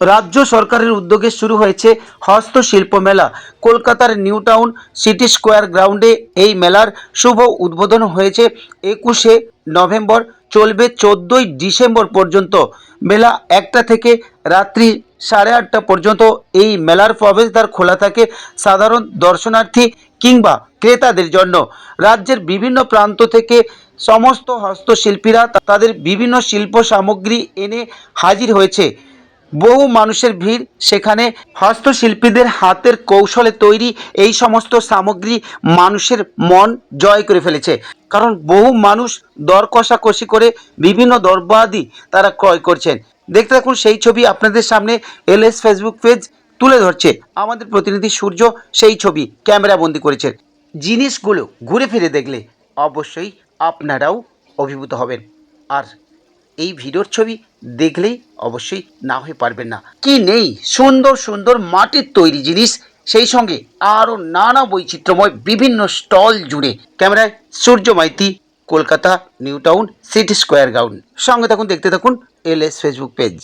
রাজ্য সরকারের উদ্যোগে শুরু হয়েছে হস্তশিল্প মেলা। কলকাতার নিউ টাউন সিটি স্কোয়ার গ্রাউন্ডে এই মেলার শুভ উদ্বোধন হয়েছে একুশে নভেম্বর, চলবে চোদ্দোই ডিসেম্বর পর্যন্ত। মেলা একটা থেকে রাত্রি সাড়ে আটটা পর্যন্ত এই মেলার প্রবেশদ্বার খোলা থাকে সাধারণ দর্শনার্থী কিংবা ক্রেতাদের জন্য। রাজ্যের বিভিন্ন প্রান্ত থেকে সমস্ত হস্তশিল্পীরা তাদের বিভিন্ন শিল্প সামগ্রী এনে হাজির হয়েছে। বহু মানুষের ভিড় সেখানে হস্তশিল্পীদের হাতের কৌশলে তৈরি এই সমস্ত সামগ্রী মানুষের মন জয় করে ফেলেছে। কারণ বহু মানুষ দর কষাকষি করে বিভিন্ন দরবাদি তারা ক্রয় করছেন। দেখতে থাকুন, সেই ছবি আপনাদের সামনে এলএস ফেসবুক পেজ তুলে ধরছে। আমাদের প্রতিনিধি সূর্য সেই ছবি ক্যামেরা বন্দি করেছেন। জিনিসগুলো ঘুরে ফিরে দেখলে অবশ্যই আপনারাও অভিভূত হবেন। আর এই ভিডিওর ছবি দেখলেই অবশ্যই না হয়ে পারবেন না। কি নেই? সুন্দর সুন্দর মাটির তৈরি জিনিস, সেই সঙ্গে আরও নানা বৈচিত্র্যময় বিভিন্ন স্টল জুড়ে। ক্যামেরায় Surya Maiti, Kolkata, New Town, City Square ground. সঙ্গে থাকুন, দেখতে থাকুন এল এস ফেসবুক পেজ।